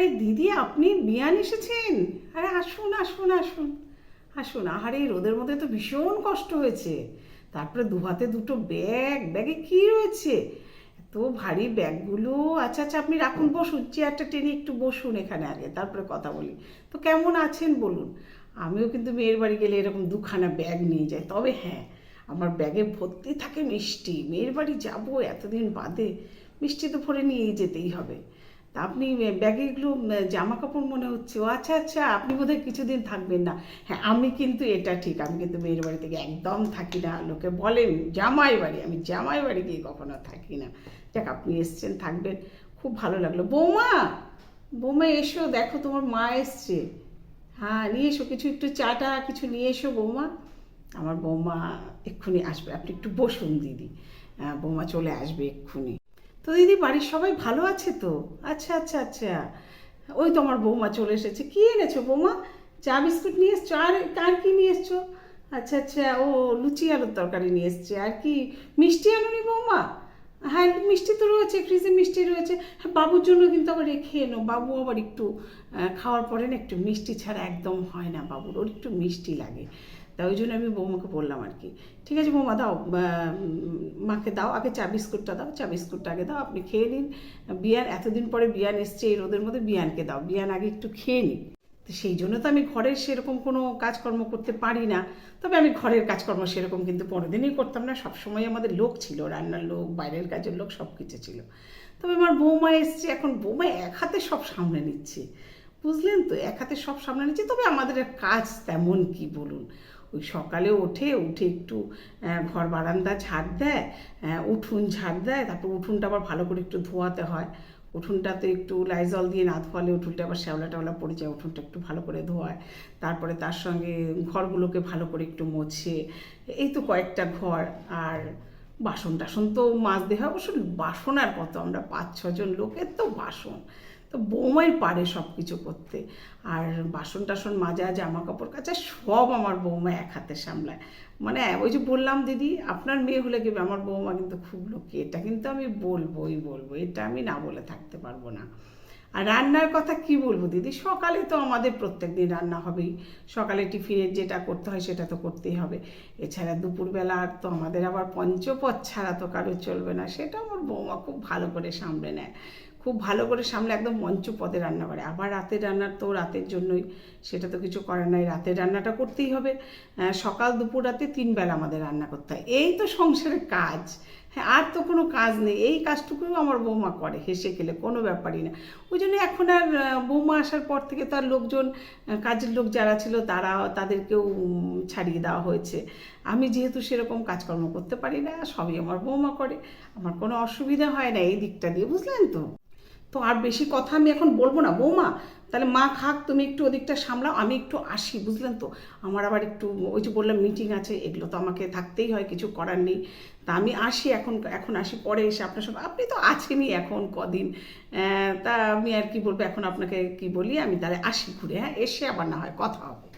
আরে দিদি, আপনি বিয়ান এসেছেন? আরে আসুন আসুন আসুন। আসুন, আহারে, রোদের মধ্যে তো ভীষণ কষ্ট হয়েছে। তারপরে দু হাতে দুটো ব্যাগ, ব্যাগে কি রয়েছে? এত ভারী ব্যাগগুলো। আচ্ছা আচ্ছা আপনি রাখুন, বসুন, চেয়ারটা টেনে একটু বসুন এখানে আগে, তারপরে কথা বলি। তো কেমন আছেন বলুন? আমিও কিন্তু মেয়ের বাড়ি গেলে এরকম দুখানা ব্যাগ নিয়ে যাই। তবে হ্যাঁ আমার ব্যাগে ভর্তি থাকে মিষ্টি। মেয়ের বাড়ি যাব এতদিন বাদে। মিষ্টি তো ভরে নিয়েই যেতেই হবে। আপনি ব্যাগে এগুলো জামা কাপড় মনে হচ্ছে। ও আচ্ছা আচ্ছা আপনি বোধহয় কিছুদিন থাকবেন না। হ্যাঁ আমি কিন্তু এটা ঠিক, আমি কিন্তু মেয়ের বাড়ি থেকে একদম থাকি না। লোকে বলেন জামাই বাড়ি, আমি জামাই বাড়ি গিয়ে কখনো থাকি না। যাক, আপনি এসছেন, থাকবেন। খুব ভালো লাগল। বৌমা বৌমা, এসো, দেখো তোমার মা এসছে। হ্যাঁ নিয়ে এসো, কিছু একটু চাটা কিছু নিয়ে এসো, বৌমা। আমার বৌমা এক্ষুনি আসবে, আপনি একটু বসুন, দিদি। বৌমা চলে আসবে এক্ষুনি। তো দিদি, বাড়ির সবাই ভালো আছে তো? আচ্ছা আচ্ছা আচ্ছা। ওই তোমার বৌমা চলে এসেছে। কী এনেছো বৌমা? চা বিস্কুট নিয়ে এসছো? আর আর কি নিয়ে এসছো? আচ্ছা আচ্ছা ও লুচি আলুর তরকারি নিয়ে এসছে। আর কি? মিষ্টি আনুনি বৌমা? হ্যাঁ মিষ্টি তো রয়েছে, ফ্রিজে মিষ্টি রয়েছে। হ্যাঁ বাবুর জন্য কিন্তু আবার রেখে এনো। বাবু আবার একটু খাওয়ার পরে না একটু মিষ্টি ছাড়া একদম হয় না বাবুর। ওর একটু মিষ্টি লাগে। তা ওই জন্য আমি বৌমাকে বললাম আর কি। ঠিক আছে বৌমা, দাও। মাকে দাও, আগে চা বিস্কুটটা দাও, চা বিস্কুটটা আগে দাও, আপনি খেয়ে নিন। বিয়ান, এতদিন পরে বিয়ান এসছে এই রোদের মধ্যে বিয়ানকে দাও। বিয়ান আগে একটু খেয়ে নিন তো সেই জন্য তো আমি ঘরের সেরকম কোনো কাজকর্ম করতে পারি না। তবে আমি ঘরের কাজকর্ম সেরকম কিন্তু কোনোদিনই করতাম না। সবসময় আমাদের লোক ছিল, রান্নার লোক, বাইরের কাজের লোক সব কিছু ছিল। তবে আমার বৌমা এসছে, এখন বৌমা এক হাতে সব সামলে নিচ্ছে। বুঝলেন তো? এক হাতে সব সামলে নিচ্ছে। তবে আমাদের কাজ তেমন কি বলুন? ওই সকালে ওঠে, উঠে একটু ঘর বারান্দা ঝাড় দেয় উঠুন ঝাড় দেয়, তারপর উঠুনটা আবার ভালো করে একটু ধোয়াতে হয়। উঠোনটাতে একটু লাইজল দিয়ে না ধোয়ালে উঠোনটা আবার শ্যাওলা টাওলা পড়ে যায়, উঠোনটা একটু ভালো করে ধোয়ায়। তারপরে তার সঙ্গে ঘরগুলোকে ভালো করে একটু মোছে, এই তো কয়েকটা ঘর। আর বাসন টাসন তো মাছ দেওয়া অবশ্য বাসন আর কত, আমরা পাঁচ ছজন লোকের তো বাসন। তো বৌমাই পারে সব কিছু করতে। আর বাসন টাসন মাজা জামা কাপড় কাচা সব আমার বৌমা এক হাতে সামলায়। মানে ওই যে বললাম দিদি, আপনার মেয়ে হলে কি আমার বৌমা কিন্তু খুব লোকে। এটা কিন্তু আমি বলবোই বলব এটা আমি না বলে থাকতে পারব না। আর রান্নার কথা কি বলব দিদি? সকালে তো আমাদের প্রত্যেক দিন রান্না হবেই। সকালে টিফিনের যেটা করতে হয় সেটা তো করতেই হবে। এছাড়া দুপুরবেলা তো আমাদের আবার পঞ্চপদ ছাড়া তো কারও চলবে না। সেটা আমার বৌমা খুব ভালো করে সামলে নেয়। খুব ভালো করে সামলে একদম মঞ্চ পদে রান্না করে। আবার রাতের রান্নার তো রাতের জন্যই, সেটা তো কিছু করার নাই। রাতের রান্নাটা করতেই হবে। সকাল, দুপুর, রাতে তিন বেলা আমাদের রান্না করতে হয়। এই তো সংসারের কাজ। হ্যাঁ আর তো কোনো কাজ নেই। এই কাজটুকুও আমার বৌমা করে, হেসে খেলে, কোনো ব্যাপারই না। ওই জন্য এখন আর বৌমা আসার পর থেকে তো আর লোকজন কাজের লোক যারা ছিল তারা তাদেরকেও ছাড়িয়ে দেওয়া হয়েছে। আমি যেহেতু সেরকম কাজকর্ম করতে পারি না, সবই আমার বৌমা করে। আমার কোনো অসুবিধা হয় না এই দিকটা দিয়ে, বুঝলেন তো? তো আর বেশি কথা আমি এখন বলব না। বৌমা, তাহলে মা খাক, তুমি একটু ওদিকটা সামলাও, আমি একটু আসি, বুঝলেন তো? আমার আবার একটু ওই যে বললাম মিটিং আছে, এগুলো তো আমাকে থাকতেই হয়, কিছু করার নেই। তা আমি আসি এখন এখন আসি, পরে এসে আপনার সঙ্গে, আপনি তো আছেনই এখন কদিন। তা আমি আর কি বলব, এখন আপনাকে কি বলি, আমি তাহলে আসি ঘুরে হ্যাঁ? এসে আবার না হয় কথা হবে।